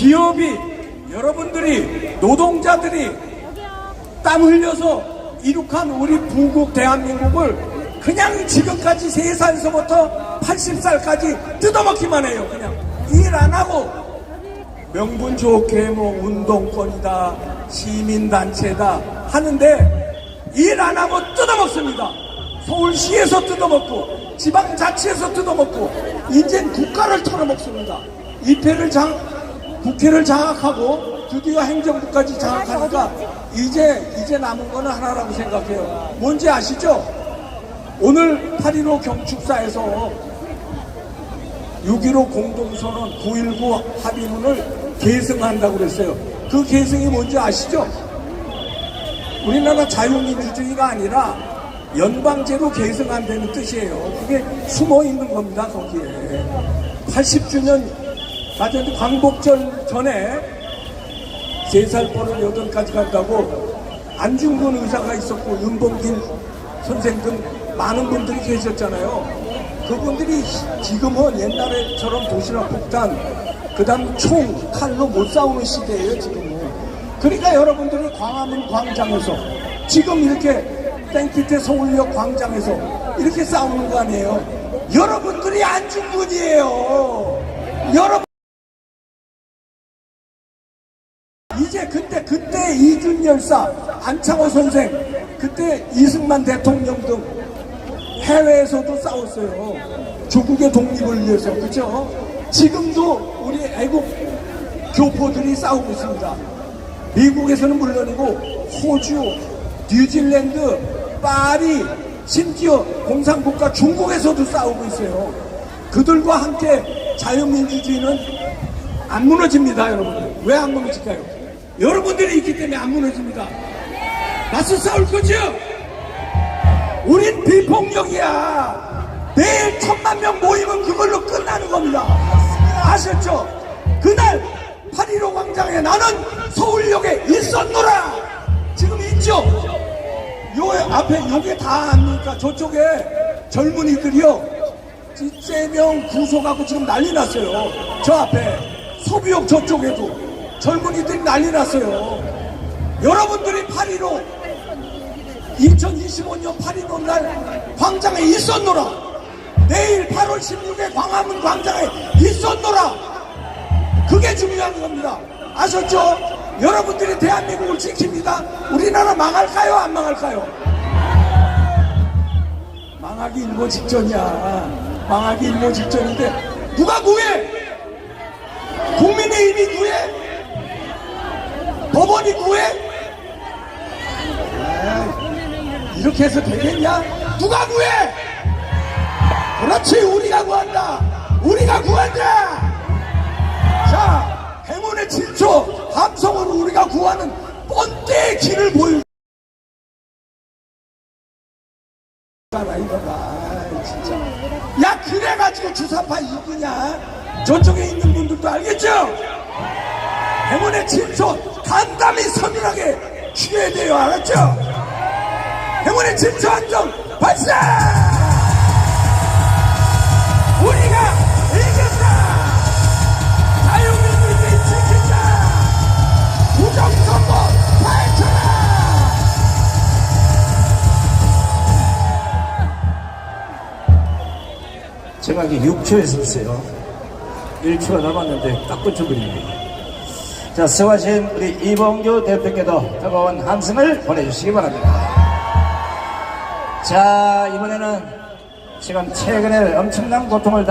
기업이 여러분들이 노동자들이 땀 흘려서 이룩한 우리 부국 대한민국을 그냥 지금까지 3살서부터 80살까지 뜯어먹기만 해요. 그냥 일 안 하고 명분 좋게 뭐 운동권이다 시민단체다 하는데 일 안 하고 뜯어먹습니다. 서울시에서 뜯어먹고 지방자치에서 뜯어먹고 이젠 국가를 털어먹습니다. 입회를 장 국회를 장악하고 드디어 행정부까지 장악하니까 이제 이제 남은 거는 하나라고 생각해요. 뭔지 아시죠? 오늘 8.15 경축사에서 6.15 공동선언 9.19 합의문을 계승한다고 그랬어요. 그 계승이 뭔지 아시죠? 우리나라 자유민주주의가 아니라 연방제로 계승한다는 뜻이에요. 그게 숨어 있는 겁니다, 거기에. 80주년 맞았는데 광복절 전에 3살 버릇 8까지 간다고 안중근 의사가 있었고 윤봉길 선생 등 많은 분들이 계셨잖아요. 그분들이 지금은 옛날에처럼 도시락 폭탄, 그 다음 총, 칼로 못 싸우는 시대예요, 지금은. 그러니까 여러분들이 광화문 광장에서 지금 이렇게 땡볕에 서울역 광장에서 이렇게 싸우는 거 아니에요? 여러분들이 안중근이에요. 여러분 이제 그때 그때 이준 열사, 안창호 선생, 그때 이승만 대통령 등 해외에서도 싸웠어요. 조국의 독립을 위해서 그죠? 지금도 우리 애국 교포들이 싸우고 있습니다. 미국에서는 물론이고 호주, 뉴질랜드, 파리, 심지어 공산국가 중국에서도 싸우고 있어요. 그들과 함께 자유민주주의는 안 무너집니다, 여러분. 왜 안 무너질까요? 여러분들이 있기 때문에 안 무너집니다. 맞서 싸울 거죠? 우린 비폭력이야. 내일 천만 명 모이면 그걸로 끝나는 겁니다. 아셨죠? 그날 8.15 광장에 나는 서울역에 있었노라! 지금 있죠? 요 앞에 요게 다 압니까? 저쪽에 젊은이들이요. 세명 구속하고 지금 난리 났어요. 저 앞에. 서부역 저쪽에도 젊은이들이 난리 났어요. 여러분들이 8.15 2025년 8.15 날 광장에 있었노라. 내일 8월 16일 광화문 광장에 있었노라. 그게 중요한 겁니다. 아셨죠? 여러분들이 대한민국을 지킵니다. 우리나라 망할까요? 안 망할까요? 망하기 일보 직전이야. 망하기 일보 직전인데 누가 구해? 국민의힘이 구해? 법원이 구해? 이렇게 해서 되겠냐? 누가 구해? 그렇지 우리가 구한다. 우리가 구한다. 자, 행운의 7초 함성으로 우리가 구하는 뻔때의 길을 보여. 나 이거다. 아이, 진짜. 야, 그래가지고 주사파 이기냐? 저쪽에 있는 분들도 알겠죠? 행운의 7초 간담이 서늘하게 취해야 돼요. 알았죠? 행운의 7초 안정 발사! 우리가 이겼다! 자유민주주의 지킨다! 부정선거 파헤쳐라! 제가 이게 6초에 썼어요. 1초가 남았는데 딱 붙여버립니다. 자, 수고하신 우리 이봉규 대표께도 뜨거운 함성을 보내주시기 바랍니다. 자, 이번에는 지금 최근에 엄청난 고통을 당